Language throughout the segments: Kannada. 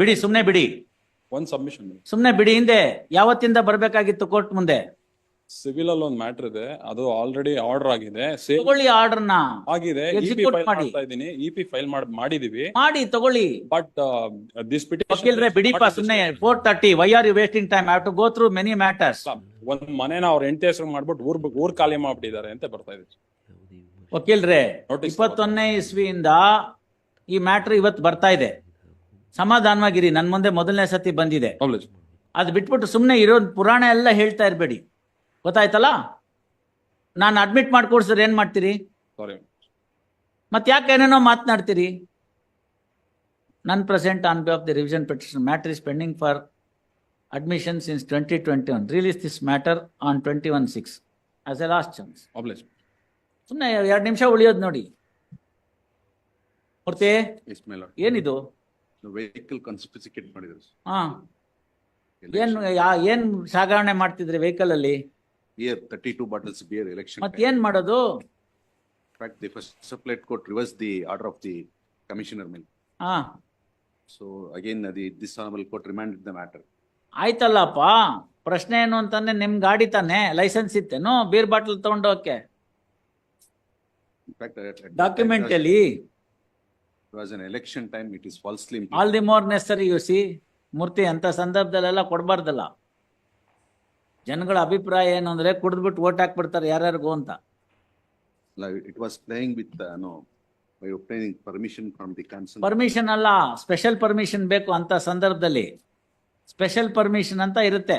ಬಿಡಿ ಸುಮ್ನೆ ಬಿಡಿ. ಒಂದ್ ಸಬ್ಮಿಷನ್ ಸುಮ್ನೆ ಬಿಡಿ ಹಿಂದೆ ಯಾವತ್ತಿಂದ ಬರ್ಬೇಕಾಗಿತ್ತು ಕೋರ್ಟ್ ಮುಂದೆ? ಸಿವಿಲ್ ಅಲ್ಲಿ ಒಂದ್ ಮ್ಯಾಟರ್ ಇದೆ. ಅದು ಆಲ್ರೆಡಿ ಆರ್ಡರ್ ಆಗಿದೆ. ತಗೊಳ್ಳಿ ತಗೊಳ್ಳಿ ನ. ಆಗಿದೆ. ಇಪಿ Execute ಫೈಲ್ ಮಾಡಿ. ಮಾಡ್ತಾ ಇದೀನಿ ಇಪಿ ಫೈಲ್ ಮಾಡಿ ಮಾಡಿದೀವಿ. ಮಾಡಿ ತಗೊಳ್ಳಿ. ಬಟ್ ದಿಸ್ ವಕೀಲ್ರೆ ಬಿಡಿಪ್ಪ ಸುಮ್ನೆ four thirty why are you wasting time have to go through many matters ಒಂದ್ ಮನೆನ ಅವ್ರ ಹೆಂಡತಿ ಹೆಸರು ಮಾಡ್ಬಿಟ್ಟು ಊರ್ ಊರ್ ಖಾಲಿ ಮಾಡ್ಬಿಟ್ಟಿದ್ದಾರೆ ಅಂತ ಬರ್ತಾ ಇದೆ. ವಕೀಲ್ರೆ Notice ಇಪ್ಪತ್ತೊಂದನೇ ಇಸ್ವಿಯಿಂದ ಈ ಮ್ಯಾಟರ್ ಇವತ್ತು ಬರ್ತಾ ಇದೆ. ಸಮಾಧಾನವಾಗಿರಿ. ನನ್ನ ಮುಂದೆ ಮೊದಲನೇ ಸತಿ ಬಂದಿದೆ. ಅದು ಬಿಟ್ಬಿಟ್ಟು ಸುಮ್ಮನೆ ಇರೋ ಪುರಾಣ ಎಲ್ಲ ಹೇಳ್ತಾ ಇರಬೇಡಿ. ಗೊತ್ತಾಯ್ತಲ್ಲ? ನಾನು ಅಡ್ಮಿಟ್ ಮಾಡಿ ಕೊಡ್ಸಿದ್ರೆ ಏನ್ ಮಾಡ್ತೀರಿ. ಮತ್ತೆ ಯಾಕೆ ಏನೇನೋ ಮಾತನಾಡ್ತೀರಿ? ನನ್ present on behalf the revision petition matter is pending for admission since twenty twenty one release this matter on twenty one six as a last chance. ಸುಮ್ಮನೆ ಎರಡು ನಿಮಿಷ ಉಳಿಯೋದು ನೋಡಿ. ಮೂರ್ತಿ ಏನಿದು? ವೆಹಿಕಲ್ ಕನ್ಸ್ಪಿಸಿಕೇಟ್ ಮಾಡಿದ್ರು ಏನ್ ಯಾ ಏನ್ ಸಾಗಣೆ ಮಾಡ್ತಿದ್ರೆ ವೆಹಿಕಲ್ ಅಲ್ಲಿ? Beer thirty two bottles beer election ಮತ್ತೆ ಏನ್ ಮಾಡೋದು? Fact the first appellate court reverse the order of the commissioner mill. ಹಾ. So again the this honourable court remand the matter ಆಯ್ತಲ್ಲಪ್ಪ. ಪ್ರಶ್ನೆ ಏನು ಅಂತಂದ್ರೆ ನಿಮ್ ಗಾಡಿ ತಾನೆ ಲೈಸೆನ್ಸ್ ಇತ್ತೇನು ಬೀರ್ ಬಾಟಲ್ ತಗೊಂಡೋಕೆ ಡಾಕ್ಯುಮೆಂಟ್ ಅಲ್ಲಿ. It was an election time. It is falsely all. The more necessary you see Murthy ಅಂತ ಸಂದರ್ಭದಲ್ಲೆಲ್ಲ ಕೊಡಬಾರ್ದಲ್ಲ. ಜನಗಳ ಅಭಿಪ್ರಾಯ ಏನು ಅಂದ್ರೆ ಕುಡಿದ್ಬಿಟ್ಟು ಓಟ್ ಹಾಕ್ಬಿಡ್ತಾರೆ ಯಾರ್ಯಾರಿಗೂ ಅಂತ. Like, it was playing with uh, no by obtaining permission from the council. Permission ಅಲ್ಲ ಸ್ಪೆಷಲ್ ಪರ್ಮಿಷನ್ ಬೇಕು ಅಂತ ಸಂದರ್ಭದಲ್ಲಿ. ಸ್ಪೆಷಲ್ ಪರ್ಮಿಷನ್ ಅಂತ ಇರುತ್ತೆ.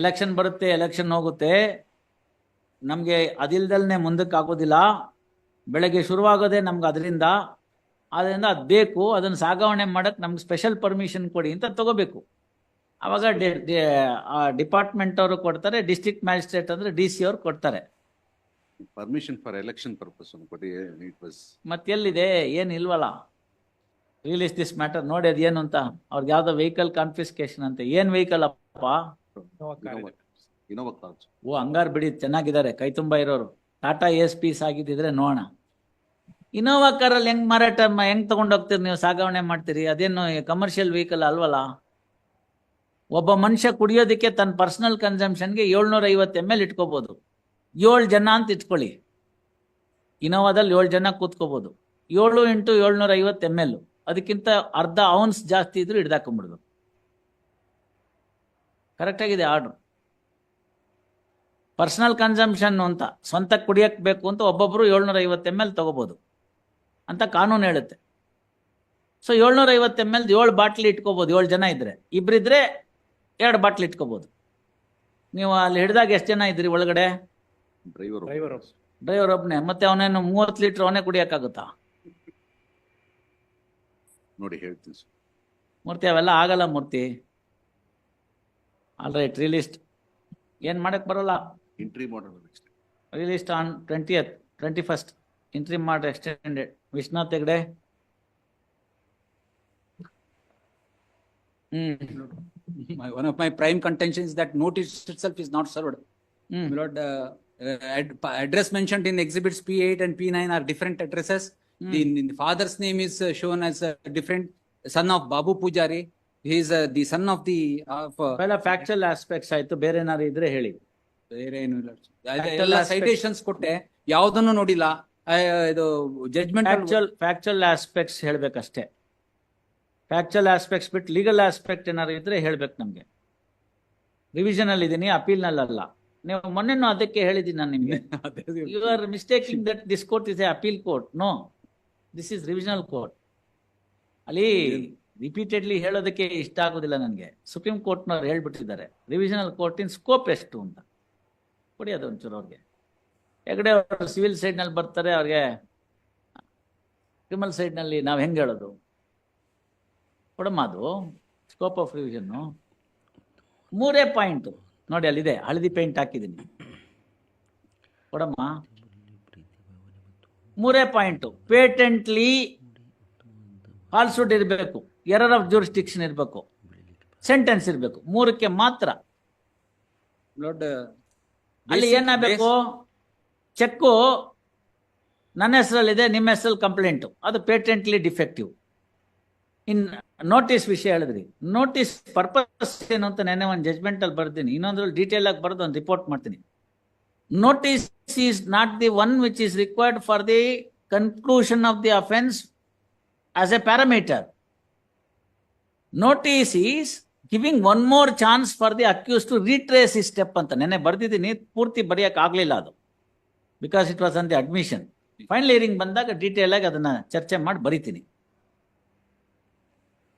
ಎಲೆಕ್ಷನ್ ಬರುತ್ತೆ ಎಲೆಕ್ಷನ್ ಹೋಗುತ್ತೆ. ನಮಗೆ ಅದಿಲ್ದಲ್ನೇ ಮುಂದಕ್ಕೆ ಆಗೋದಿಲ್ಲ. ಬೆಳಗ್ಗೆ ಶುರುವಾಗೋದೆ ನಮ್ಗೆ ಅದರಿಂದ. ಅದರಿಂದ ಅದು ಬೇಕು ಅದನ್ನು ಸಾಗಾವಣೆ ಮಾಡಕ್ಕೆ ನಮ್ಗೆ ಸ್ಪೆಷಲ್ ಪರ್ಮಿಷನ್ ಕೊಡಿ ಅಂತ ತಗೋಬೇಕು. ಅವಾಗ ಡಿಪಾರ್ಟ್ಮೆಂಟ್ ಅವರು ಕೊಡ್ತಾರೆ ಡಿಸ್ಟ್ರಿಕ್ಟ್ ಮ್ಯಾಜಿಸ್ಟ್ರೇಟ್ ಅಂದ್ರೆ ಡಿ ಸಿ ಅವರು ಕೊಡ್ತಾರೆ. ಪರ್ಮಿಷನ್ ಫಾರ್ ಎಲೆಕ್ಷನ್ ಪರ್ಪಸ್ ಮತ್ತೆಲ್ಲಿದೆ? ಏನ್ ಇಲ್ವಲ್ಲ ರಿಲೀಸ್ ದಿಸ್ ಮ್ಯಾಟರ್ ನೋಡಿ ಅದು ಅದೇನು ಅಂತ. ಅವ್ರಿಗೆ ಯಾವ್ದೋ ವೆಹಿಕಲ್ ಕಾನ್ಫಿಸ್ಕೇಶನ್ ಅಂತ. ಏನ್ ವೆಹಿಕಲ್ ಅಪ್ಪ? ಓ ಹಂಗಾರ್ ಬಿಡಿ ಚೆನ್ನಾಗಿದ್ದಾರೆ ಕೈ ತುಂಬಾ ಇರೋರು. ಟಾಟಾ ಎಸ್ ಪೀಸ್ ಆಗಿದ್ದಿದ್ರೆ ನೋಡೋಣ. ಇನೋವಾ ಕಾರಲ್ಲಿ ಹೆಂಗ್ ಮಾರಾಟ ಹೆಂಗೆ ತಗೊಂಡೋಗ್ತೀರಿ ನೀವು ಸಾಗಣೆ ಮಾಡ್ತೀರಿ? ಅದೇನು ಕಮರ್ಷಿಯಲ್ ವೆಹಿಕಲ್ ಅಲ್ವಲ್ಲ? ಒಬ್ಬ ಮನುಷ್ಯ ಕುಡಿಯೋದಕ್ಕೆ ತನ್ನ ಪರ್ಸನಲ್ ಕನ್ಸಂಪ್ಷನ್ಗೆ ಏಳ್ನೂರ ಐವತ್ತು ಎಂ ಎಲ್ ಇಟ್ಕೋಬಹುದು ಏಳು ಜನ ಅಂತ ಇಟ್ಕೊಳ್ಳಿ. ಇನೋವಾದಲ್ಲಿ ಏಳು ಜನ ಕೂತ್ಕೋಬಹುದು ಏಳು ಇಂಟು ಏಳ್ನೂರ ಐವತ್ತು ಎಂ ಎಲ್ ಅದಕ್ಕಿಂತ ಅರ್ಧ ಔನ್ಸ್ ಜಾಸ್ತಿ ಇದ್ರು ಹಿಡ್ದಾಕೊಂಡ್ಬಿಡ್ಬೇಕು ಕರೆಕ್ಟ್ ಆಗಿದೆ ಆರ್ಡ್ರ್ ಪರ್ಸನಲ್ ಕನ್ಸಂಪ್ಷನ್ ಅಂತ ಸ್ವಂತಕ್ಕೆ ಕುಡಿಯಕ್ಕೆ ಬೇಕು ಅಂತ ಒಬ್ಬೊಬ್ಬರು ಏಳ್ನೂರ ಐವತ್ತು ಎಂ ಎಲ್ ತೊಗೋಬೋದು ಅಂತ ಕಾನೂನು ಹೇಳುತ್ತೆ. ಸೊ ಏಳ್ನೂರ ಐವತ್ತು ಎಂ ಎಲ್ ಏಳು ಬಾಟ್ಲಿ ಇಟ್ಕೋಬೋದು ಏಳು ಜನ ಇದ್ದರೆ ಇಬ್ಬರಿದ್ರೆ ಎರಡು ಬಾಟ್ಲಿ ಇಟ್ಕೋಬೋದು. ನೀವು ಅಲ್ಲಿ ಹಿಡಿದಾಗ ಎಷ್ಟು ಜನ ಇದ್ರಿ ಒಳಗಡೆ? ಡ್ರೈವರ್ ಒಬ್ಬನೇ ಮತ್ತೆ ಅವನೇನು ಮೂವತ್ತು ಲೀಟರ್ ಅವನೇ ಕುಡಿಯಕ್ಕಾಗುತ್ತಾ? ನೋಡಿ ಹೇಳ್ತೀನಿ ಮೂರ್ತಿ ಅವೆಲ್ಲ ಆಗಲ್ಲ ಮೂರ್ತಿ. ಆಲ್ ರೈಟ್ ರಿಲೀಸ್ಟ್ ಏನ್ ಮಾಡಕ್ ಬರಲ್ಲ? Entry model next released on twentieth twenty first entry ಮಾಡಿ extended Vishwanath Hegde hmm My, one of my prime contentions is that notice itself is not served. Hmm My lord, uh, uh, ad- address mentioned in exhibits P8 and P9 are different addresses. The, the father's name is uh, shown as a different son of Babu Pujari. He is uh, the son of the, of, uh, ಅವೆಲ್ಲ ಫ್ಯಾಕ್ಚುಯಲ್ ಆಸ್ಪೆಕ್ಟ್ಸ್ ಆಯ್ತು ಬೇರೆ ಏನಾದ್ರು ಇದ್ರೆ ಹೇಳಿ ಬೇರೆ ಏನು ಇಲ್ಲ. ಎಲ್ಲ ಸೈಟೇಷನ್ಸ್ ಕೊಟ್ಟೆ, ಯಾವ್ದನ್ನು ನೋಡಿಲ್ಲ. ಇದು ಜಡ್ಜ್ಮೆಂಟ್ ಫ್ಯಾಕ್ಚುಯಲ್ ಫ್ಯಾಕ್ಚುಯಲ್ ಆಸ್ಪೆಕ್ಟ್ಸ್ ಹೇಳ್ಬೇಕಷ್ಟೇ. ಫ್ಯಾಕ್ಚುಯಲ್ ಆಸ್ಪೆಕ್ಟ್ಸ್ ಬಿಟ್ಟು ಲೀಗಲ್ ಆಸ್ಪೆಕ್ಟ್ ಏನಾದ್ರು ಇದ್ರೆ ಹೇಳ್ಬೇಕು ನಮ್ಗೆ. ರಿವಿಷನ್ ಅಲ್ಲಿ ಇದೀನಿ ಅಪೀಲ್ ನಲ್ಲ ನೀವು ಮೊನ್ನೆನೂ ಅದಕ್ಕೆ ಹೇಳಿದ್ದೀನಿ ನಾನು ನಿಮಗೆ. You are mistaking that this court is a appeal court no this is revisional court ಅಲ್ಲಿ ರಿಪೀಟೆಡ್ಲಿ ಹೇಳೋದಕ್ಕೆ ಇಷ್ಟ ಆಗೋದಿಲ್ಲ ನನಗೆ. ಸುಪ್ರೀಂ ಕೋರ್ಟ್ನವ್ರು ಹೇಳ್ಬಿಟ್ಟಿದ್ದಾರೆ. ರಿವಿಷನಲ್ ಕೋರ್ಟಿನ ಸ್ಕೋಪ್ ಎಷ್ಟು ಅಂತ. ಕೊಡಿ ಅದು ಒಂಚೂರು ಅವ್ರಿಗೆ. ಹೆಗಡೆ ಅವರು ಸಿವಿಲ್ ಸೈಡ್ನಲ್ಲಿ ಬರ್ತಾರೆ ಅವ್ರಿಗೆ ಕ್ರಿಮಿನಲ್ ಸೈಡ್ನಲ್ಲಿ ನಾವು ಹೆಂಗೆ ಹೇಳೋದು? ಕೊಡಮ್ಮ ಅದು ಸ್ಕೋಪ್ ಆಫ್ ರಿವಿಷನ್ನು ಮೂರೇ ಪಾಯಿಂಟು ನೋಡಿ ಅಲ್ಲಿದೆ ಹಳದಿ ಪೇಂಟ್ ಹಾಕಿದ್ದೀನಿ. ಕೊಡಮ್ಮ. ಮೂರೇ ಪಾಯಿಂಟು ಪೇಟೆಂಟ್ಲಿ ಫಾಲ್ಸುಡ್ ಇರಬೇಕು ಎರರ್ ಆಫ್ ಜೂರಿಸ್ಟಿಕ್ಷನ್ ಇರಬೇಕು ಸೆಂಟೆನ್ಸ್ ಇರಬೇಕು ಮೂರಕ್ಕೆ ಮಾತ್ರ. Uh, ಅಲ್ಲಿ ಏನಾಗಬೇಕು? ಚೆಕ್ಕು ನನ್ನ ಹೆಸರಲ್ಲಿದೆ ನಿಮ್ಮ ಹೆಸರಲ್ಲಿ ಕಂಪ್ಲೇಂಟು. ಅದು ಪೇಟೆಂಟ್ಲಿ ಡಿಫೆಕ್ಟಿವ್ ಇನ್ ನೋಟಿಸ್ ವಿಷಯ ಹೇಳಿದ್ರಿ. ನೋಟಿಸ್ ಪರ್ಪಸ್ ಏನು ಅಂತ ನೆನ್ನೆ ಒಂದು ಜಜ್ಮೆಂಟ್ ಅಲ್ಲಿ ಬರ್ತೀನಿ ಇನ್ನೊಂದ್ರಲ್ಲಿ ಡೀಟೇಲ್ ಆಗಿ ಬರೆದು ಒಂದು ರಿಪೋರ್ಟ್ ಮಾಡ್ತೀನಿ. Notice is not the one which is required for the conclusion of the offence as a parameter notice is giving one more chance for the accuse to retrace ಈ ಸ್ಟೆಪ್ ಅಂತ. ನೆನ್ನೆ ಬರ್ದಿದ್ದೀನಿ, ಪೂರ್ತಿ ಬರೆಯಕ್ಕೆ ಆಗಲಿಲ್ಲ ಅದು. Because it was on the admission final hearing ಬಂದಾಗ ಡೀಟೇಲ್ ಆಗಿ ಅದನ್ನ ಚರ್ಚೆ ಮಾಡಿ ಬರಿತೀನಿ.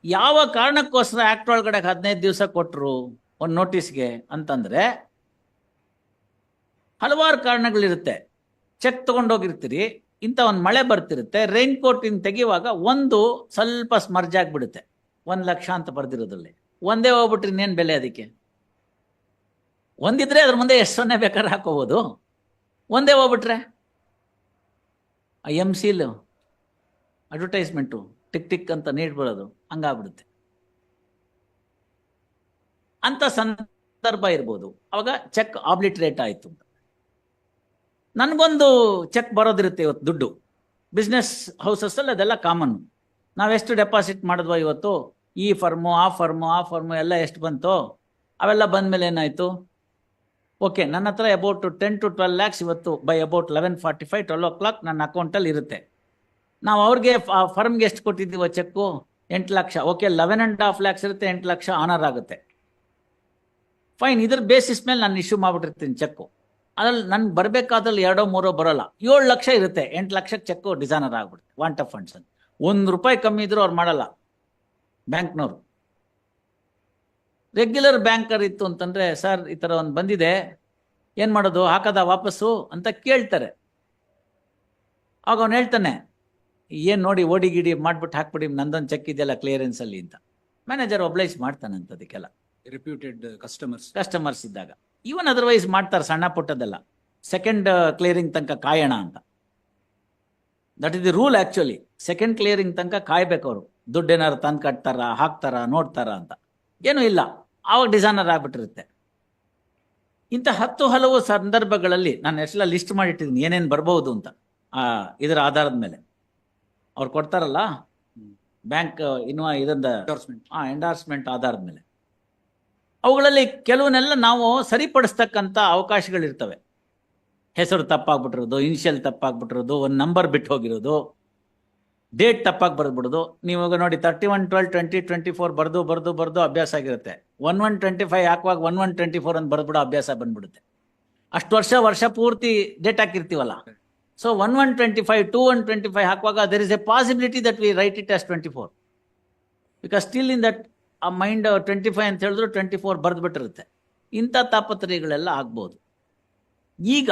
ಯಾವ ಕಾರಣಕ್ಕೋಸ್ಕರ ಆಕ್ಟ್ ಒಳಗಡೆ ಹದಿನೈದು ದಿವಸ ಕೊಟ್ಟರು ಒಂದು ನೋಟಿಸ್ಗೆ ಅಂತಂದ್ರೆ, ಹಲವಾರು ಕಾರಣಗಳಿರುತ್ತೆ. ಚೆಕ್ ತಗೊಂಡೋಗಿರ್ತೀರಿ, ಇಂಥ ಒಂದು ಮಳೆ ಬರ್ತಿರುತ್ತೆ ರೈನ್ ತೆಗೆಯುವಾಗ ಒಂದು ಸ್ವಲ್ಪ ಸ್ಮರ್ಜ್ ಆಗಿಬಿಡುತ್ತೆ. ಒಂದು ಲಕ್ಷ ಅಂತ ಬರ್ದಿರೋದ್ರಲ್ಲಿ. ಒಂದೇ ಹೋಗ್ಬಿಟ್ರೆ ಇನ್ನೇನು ಬೆಲೆ ಅದಕ್ಕೆ? ಒಂದಿದ್ರೆ ಅದ್ರ ಮುಂದೆ ಎಷ್ಟು ಸೊನ್ನೆ ಬೇಕಾದ್ರೆ ಹಾಕೋಬೋದು. ಒಂದೇ ಹೋಗ್ಬಿಟ್ರೆ? ಐ ಎಂ ಸಿಲ್ ಅಡ್ವರ್ಟೈಸ್ಮೆಂಟು ಟಿಕ್ ಟಿಕ್ ಅಂತ ನೀಡ್ಬಿಡೋದು ಹಂಗಾಗ್ಬಿಡುತ್ತೆ. ಅಂತ ಸಂದರ್ಭ ಇರ್ಬೋದು. ಅವಾಗ ಚೆಕ್ ಆಬ್ಲಿಟ್ರೇಟ್ ಆಯಿತು. ನನಗೊಂದು ಚೆಕ್ ಬರೋದಿರುತ್ತೆ ಇವತ್ತು ದುಡ್ಡು. ಬಿಸ್ನೆಸ್ ಹೌಸಸ್ಸಲ್ಲಿ ಅದೆಲ್ಲ ಕಾಮನ್ ನಾವೆಷ್ಟು ಡೆಪಾಸಿಟ್ ಮಾಡಿದ್ವೋ ಇವತ್ತು? ಈ ಫರ್ಮು, ಆ ಫರ್ಮು ಆ ಫರ್ಮು ಎಲ್ಲ ಎಷ್ಟು ಬಂತು? ಅವೆಲ್ಲ ಬಂದ ಮೇಲೆ ಏನಾಯ್ತು? ಓಕೆ, ನನ್ನ ಹತ್ರ about ten to twelve lakhs ಇವತ್ತು by about eleven forty five twelve o'clock ನನ್ನ ಅಕೌಂಟಲ್ಲಿ ಇರುತ್ತೆ. ನಾವು ಅವ್ರಿಗೆ ಫರ್ಮ್ಗೆ ಎಷ್ಟು ಕೊಟ್ಟಿದ್ದೀವೋ ಚೆಕ್ಕು? ಎಂಟು lakh. Okay eleven and half lakhs ಇರುತ್ತೆ, ಎಂಟು ಲಕ್ಷ ಆನರ್ ಆಗುತ್ತೆ. ಫೈನ್ ಇದ್ರ ಬೇಸಿಸ್ ಮೇಲೆ ನಾನು ಇಶ್ಯೂ ಮಾಡಿಬಿಟ್ಟಿರ್ತೀನಿ ಚೆಕ್ಕು. ಅದ್ರಲ್ಲಿ ನನ್ಗೆ ಬರಬೇಕಾದ್ರಲ್ಲಿ ಎರಡೋ, ಮೂರೋ ಬರೋಲ್ಲ. ಏಳು ಲಕ್ಷ ಇರುತ್ತೆ, ಎಂಟು ಲಕ್ಷಕ್ಕೆ ಚೆಕ್ಕು ಡಿಸೈನರ್ ಆಗ್ಬಿಡುತ್ತೆ ವಾಂಟ್ ಆಫ್ ಫಂಡ್ಸ್ ಒಂದು ರೂಪಾಯಿ ಕಮ್ಮಿ ಇದ್ರೂ ಅವ್ರು ಮಾಡಲ್ಲ. ಬ್ಯಾಂಕ್ನವರು. ರೆಗ್ಯುಲರ್ ಬ್ಯಾಂಕರ್ ಇತ್ತು ಅಂತಂದ್ರೆ ಸರ್ ಈ ಥರ ಒಂದು ಬಂದಿದೆ. ಏನು ಮಾಡೋದು? ಹಾಕದ ವಾಪಸ್ಸು? ಅಂತ ಕೇಳ್ತಾರೆ. ಆಗ ಅವ್ನು ಹೇಳ್ತಾನೆ ಏನು ನೋಡಿ ಓಡಿ ಗಿಡಿ ಮಾಡ್ಬಿಟ್ಟು ಹಾಕ್ಬಿಡಿ ನಂದೊಂದು ಚೆಕ್ ಇದೆಯಲ್ಲ ಕ್ಲಿಯರೆನ್ಸ್ ಅಲ್ಲಿ ಅಂತ. ಮ್ಯಾನೇಜರ್ ಒಬ್ಲೈಸ್ ಮಾಡ್ತಾನೆ ಅಂತ ಅದಕ್ಕೆಲ್ಲ. ರೆಪ್ಯೂಟೆಡ್ ಕಸ್ಟಮರ್ಸ್ ಕಸ್ಟಮರ್ಸ್ ಇದ್ದಾಗ. ಇವನ್ ಅದರ್ವೈಸ್ ಮಾಡ್ತಾರೆ ಸಣ್ಣ ಪುಟ್ಟದೆಲ್ಲ ಸೆಕೆಂಡ್ ಕ್ಲಿಯರಿಂಗ್ ತನಕ ಕಾಯೋಣ ಅಂತ. That is the rule actually second clearing ತನಕ ಕಾಯಬೇಕು ಅವರು. ದುಡ್ಡು ಏನಾರು ತಂದು ಕಟ್ತಾರ ಹಾಕ್ತಾರ ನೋಡ್ತಾರ ಅಂತ. ಏನೂ ಇಲ್ಲ. ಆವಾಗ ಡಿಸೈನರ್ ಆಗ್ಬಿಟ್ಟಿರುತ್ತೆ. ಇಂಥ ಹತ್ತು ಹಲವು ಸಂದರ್ಭಗಳಲ್ಲಿ ನಾನು ಎಷ್ಟೆಲ್ಲ ಲಿಸ್ಟ್ ಮಾಡಿಟ್ಟಿದ್ದೀನಿ ಏನೇನು ಬರ್ಬೋದು ಅಂತ ಆ ಇದರ ಆಧಾರದ ಮೇಲೆ. ಅವ್ರು ಕೊಡ್ತಾರಲ್ಲ? ಬ್ಯಾಂಕ್ ಇನ್ನು ಇದೊಂದು. ಆ ಎಂಡಾರ್ಸ್ಮೆಂಟ್ ಆಧಾರದ ಮೇಲೆ. ಅವುಗಳಲ್ಲಿ ಕೆಲವನ್ನೆಲ್ಲ ನಾವು ಸರಿಪಡಿಸ್ತಕ್ಕಂಥ ಅವಕಾಶಗಳಿರ್ತವೆ. ಹೆಸರು ತಪ್ಪಾಗ್ಬಿಟ್ಟಿರೋದು ಇನಿಷಿಯಲ್ ತಪ್ಪಾಗ್ಬಿಟ್ಟಿರೋದು ಒಂದು ನಂಬರ್ ಬಿಟ್ಟು ಹೋಗಿರೋದು. ಡೇಟ್ ತಪ್ಪಾಗಿ ಬರೆದ್ಬಿಡೋದು. ನೀವು ನೋಡಿ thirty one twelve twenty twenty four ಬರ್ದು ಬರ್ದು ಬರ್ದು ಅಭ್ಯಾಸ ಆಗಿರುತ್ತೆ. ಒನ್ ಒನ್ ಟ್ವೆಂಟಿ ಫೈವ್ ಹಾಕುವಾಗ ಒನ್ ಒನ್ ಟ್ವೆಂಟಿ ಫೋರ್ ಅಂತ ಬರ್ದ್ಬಿಡೋ ಅಭ್ಯಾಸ ಬಂದ್ಬಿಡುತ್ತೆ. ಅಷ್ಟು ವರ್ಷ ವರ್ಷ ಪೂರ್ತಿ date ಹಾಕಿರ್ತೀವಲ್ಲ. So one one twenty five two one twenty five ಹಾಕುವಾಗ there is a possibility that we write it as twenty four because still in that ಆ ಮೈಂಡ್ ಟ್ವೆಂಟಿ ಫೈವ್ ಅಂತ ಹೇಳಿದ್ರು ಟ್ವೆಂಟಿ ಫೋರ್ ಬರೆದ್ಬಿಟ್ಟಿರುತ್ತೆ. ಇಂಥ ತಾಪತ್ರಯಗಳೆಲ್ಲ ಆಗ್ಬೋದು. ಈಗ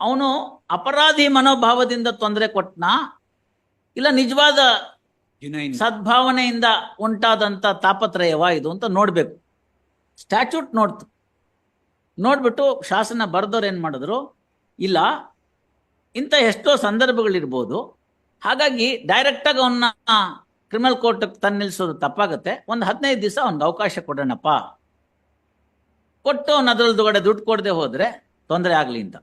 ಅವನು ಅಪರಾಧಿ ಮನೋಭಾವದಿಂದ ತೊಂದರೆ ಕೊಟ್ನಾ? ಇಲ್ಲ ನಿಜವಾದ. ಸದ್ಭಾವನೆಯಿಂದ ಉಂಟಾದಂತ ತಾಪತ್ರಯವ ಇದು ಅಂತ ನೋಡ್ಬೇಕು. ಸ್ಟ್ಯಾಚ್ಯೂಟ್ ನೋಡ್ತು ನೋಡ್ಬಿಟ್ಟು ಶಾಸನ ಬರೆದವ್ರು ಏನು ಮಾಡಿದ್ರು? ಇಲ್ಲ ಇಂಥ ಎಷ್ಟೋ ಸಂದರ್ಭಗಳಿರ್ಬೋದು. ಹಾಗಾಗಿ ಡೈರೆಕ್ಟಾಗಿ ಅವನ್ನ ಕ್ರಿಮಿನಲ್ ಕೋರ್ಟ್ ತನ್ನ ನಿಲ್ಲಿಸೋದು ತಪ್ಪಾಗುತ್ತೆ. ಒಂದು ಹದಿನೈದು ದಿವಸ ಒಂದು ಅವಕಾಶ ಕೊಡೋಣಪ್ಪ. ಕೊಟ್ಟು ಅವ್ನು ಅದ್ರಲ್ದುಗಡೆ ದುಡ್ಡು ಕೊಡದೆ ಹೋದರೆ ತೊಂದರೆ ಆಗಲಿ ಅಂತ.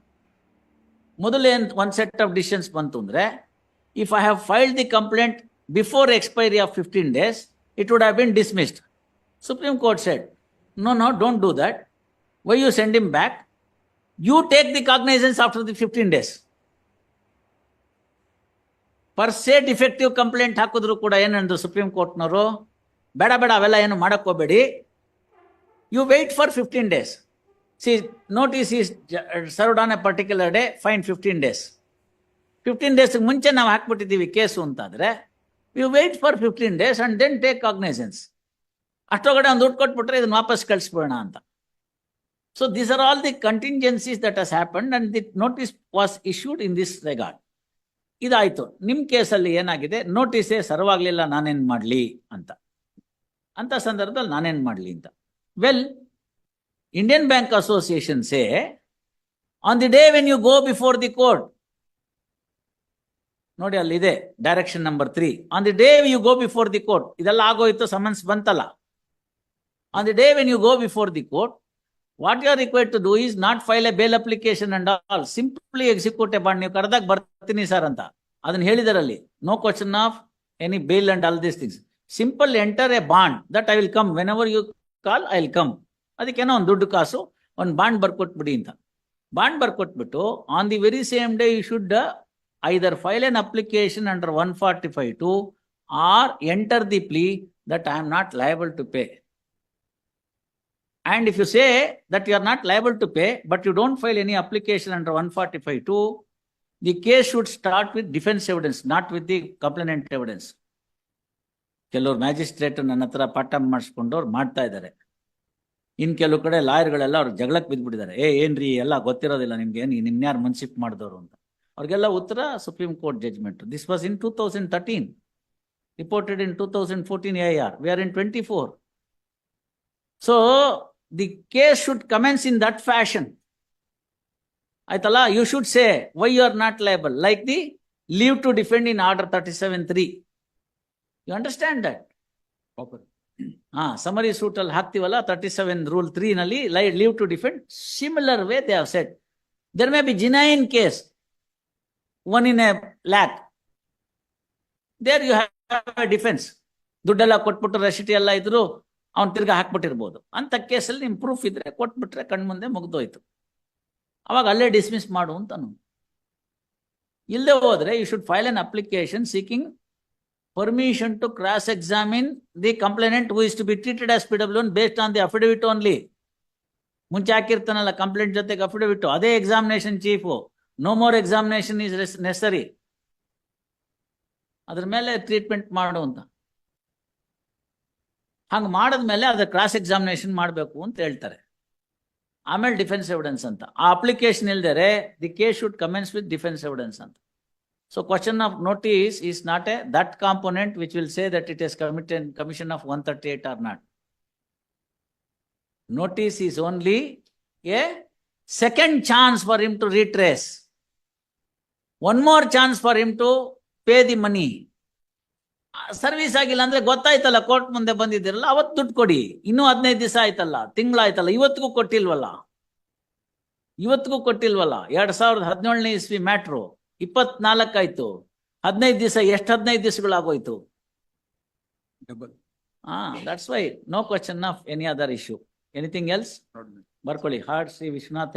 ಮೊದಲೇ ಒಂದು ಸೆಟ್ ಆಫ್ ಡಿಸಿಷನ್ಸ್ ಬಂತು ಅಂದರೆ if I have filed the complaint before expiry of fifteen days it would have been dismissed Supreme Court said no no don't do that why you send him back you take the cognizance after the fifteen days per se defective complaint ಹಾಕಿದ್ರು ಕೂಡ ಏನಂದ್ರು ಸುಪ್ರೀಂ ಕೋರ್ಟ್ನವರು ಬೇಡ ಬೇಡ ಅವೆಲ್ಲ ಏನು ಮಾಡಕ್ ಹೋಗ್ಬೇಡಿ you wait for fifteen days see notice is served on a particular day fine fifteen days fifteen days ಮುಂಚೆ ನಾವು ಹಾಕ್ಬಿಟ್ಟಿದ್ದೀವಿ ಕೇಸು ಅಂತಾದ್ರೆ you wait for fifteen days and then take cognizance ಅಷ್ಟೊಳಗಡೆ ಒಂದು ದುಡ್ಡು ಕೊಟ್ಬಿಟ್ರೆ ಇದನ್ನ ವಾಪಸ್ ಕಳಿಸ್ಬಿಡೋಣ ಅಂತ. So these are all the contingencies that has happened and the notice was issued in this regard ಇದಾಯ್ತು. ನಿಮ್ಮ ಕೇಸಲ್ಲಿ ಏನಾಗಿದೆ? ನೋಟಿಸೇ ಸರ್ವಾಗ್ಲಿಲ್ಲ, ನಾನೇನ್ ಮಾಡಲಿ ಅಂತ. ಅಂತ ಸಂದರ್ಭದಲ್ಲಿ ನಾನೇನ್ ಮಾಡಲಿ ಅಂತ. Well Indian bank ಅಸೋಸಿಯೇಷನ್ಸೇ on the day when you go before the court ನೋಡಿ ಅಲ್ಲಿ ಇದೆ direction number three on the day you go before the court ಇದೆಲ್ಲ ಆಗೋಯ್ತು ಸಮನ್ಸ್ ಬಂತಲ್ಲ. On the day when you go before the court what you are required to do is not file a bail application and all simply execute bond ನೀವು ಕರೆದಾಗ ಬರ್ತೀನಿ ಸರ್ ಅಂತ. ಅದನ್ನ ಹೇಳಿದಾರಲ್ಲಿ no question of any bail and all these things simple enter a bond that I will come whenever you call I will come ಅದಕ್ಕೇನೋ ಒಂದು ದುಡ್ಡು ಕಾಸು, ಒಂದು ಬಾಂಡ್ ಬರ್ಕೊಟ್ಬಿಡಿ ಅಂತ. Bond ಬರ್ಕೊಟ್ಬಿಟ್ಟು on the very same day you should application under one forty five two or enter the plea that I am not liable to pay And if you say that you are not liable to pay, but you don't file any application under one forty-five two, the case should start with defense evidence, not with the complainant evidence. ಕೆಲವ್ರು ಮ್ಯಾಜಿಸ್ಟ್ರೇಟ್ ನನ್ನ ಹತ್ರ ಪಾಠ ಮಾಡಿಸ್ಕೊಂಡು ಅವ್ರು ಮಾಡ್ತಾ ಇದ್ದಾರೆ ಇನ್ ಕೆಲವು ಕಡೆ ಲಾಯರ್ಗಳೆಲ್ಲ ಅವ್ರು ಜಗಳಕ್ಕೆ ಬಿದ್ದ್ಬಿಟ್ಟಿದ್ದಾರೆ ಏ ಏನ್ರಿ ಎಲ್ಲ ಗೊತ್ತಿರೋದಿಲ್ಲ ನಿಮ್ಗೆ ಏನು ನಿಮ್ನ್ಯಾರು ಮುನ್ಸಿಪ್ ಮಾಡಿದವರು ಅಂತ ಅವ್ರಿಗೆಲ್ಲ ಉತ್ತರ supreme court judgement this was in two thousand thirteen reported in two thousand fourteen A R V R in twenty four so the case should commence in that fashion ಆಯ್ತಲ್ಲ? You should say why you are not liable like the leave to defend in order thirty seven three you understand that ಹಾ ಸಮರಿ ಸೂಟ್ ಅಲ್ಲಿ ಹಾಕ್ತಿವಲ್ಲ? ತರ್ಟಿ ಸೆವೆನ್ ರೂಲ್ ತ್ರೀ ನಲ್ಲಿ ಲೈ leave to defend similar way they have set there may be genuine case one in a lack there you have defence ದುಡ್ಡೆಲ್ಲ ಕೊಟ್ಬಿಟ್ಟು ರೆಸಿಟಿ ಎಲ್ಲ ಇದ್ರು ಅವ್ನು ತಿರ್ಗಾ ಹಾಕ್ಬಿಟ್ಟಿರ್ಬೋದು. ಅಂತ ಕೇಸಲ್ಲಿ ನಿಮ್ ಪ್ರೂಫ್ ಇದ್ರೆ ಕೊಟ್ಬಿಟ್ರೆ ಕಣ್ಮುಂದೆ ಮುಗ್ದೋಯ್ತು. ಅವಾಗ ಅಲ್ಲೇ ಡಿಸ್ಮಿಸ್ ಮಾಡು ಅಂತನು ಇಲ್ಲದೆ ಹೋದ್ರೆ you should file an application seeking permission to cross examine the complainant who is to be treated as P W based on the affidavit only ಮುಂಚೆ ಹಾಕಿರ್ತಾನಲ್ಲ ಕಂಪ್ಲೇಂಟ್ ಜೊತೆಗೆ ಅಫಿಡವಿಟ್ ಅದೇ examination chief no more examination is necessary ಅದ್ರ ಮೇಲೆ ಟ್ರೀಟ್ಮೆಂಟ್ ಮಾಡು ಅಂತ. ಹಂಗೆ ಮಾಡಿದ್ಮೇಲೆ ಅದ್ರ ಕ್ರಾಸ್ ಎಕ್ಸಾಮಿನೇಷನ್ ಮಾಡಬೇಕು ಅಂತ ಹೇಳ್ತಾರೆ. ಆಮೇಲೆ ಡಿಫೆನ್ಸ್ ಎವಿಡೆನ್ಸ್ ಅಂತ. ಆ application ಇಲ್ದರೆ the case should commence with defence evidence ಅಂತ. So question of notice is not a that component which will say that it is committed commission of one thirty eight or not notice is only a second chance for him to retrace. One more chance for him to pay the money service ಆಗಿಲ್ಲ ಅಂದ್ರೆ ಗೊತ್ತಾಯ್ತಲ್ಲ ಕೋರ್ಟ್ ಮುಂದೆ ಬಂದಿದ್ದೀರಲ್ಲ ಅವತ್ತು ದುಡ್ಡು ಕೊಡಿ. ಇನ್ನೂ ಹದಿನೈದು ದಿವಸ ಆಯ್ತಲ್ಲ ತಿಂಗಳಾಯ್ತಲ್ಲ ಇವತ್ತಿಗೂ ಕೊಟ್ಟಿಲ್ವಲ್ಲ? ಇವತ್ತಿಗೂ ಕೊಟ್ಟಿಲ್ವಲ್ಲ? ಎರಡ್ ಸಾವಿರದ ಹದಿನೇಳನೇ ಇಸ್ವಿ ಮ್ಯಾಟ್ರು ಇಪ್ಪತ್ನಾಲ್ಕಾಯ್ತು ಹದಿನೈದು ದಿವಸ ಎಷ್ಟು ಹದಿನೈದು ದಿವಸಗಳಾಗೋಯ್ತು. ಹಾ that's why no question of any other issue anything else ಬರ್ಕೊಳ್ಳಿ. ಹಾರ್ಟ್ ಶ್ರೀ ವಿಶ್ವನಾಥ್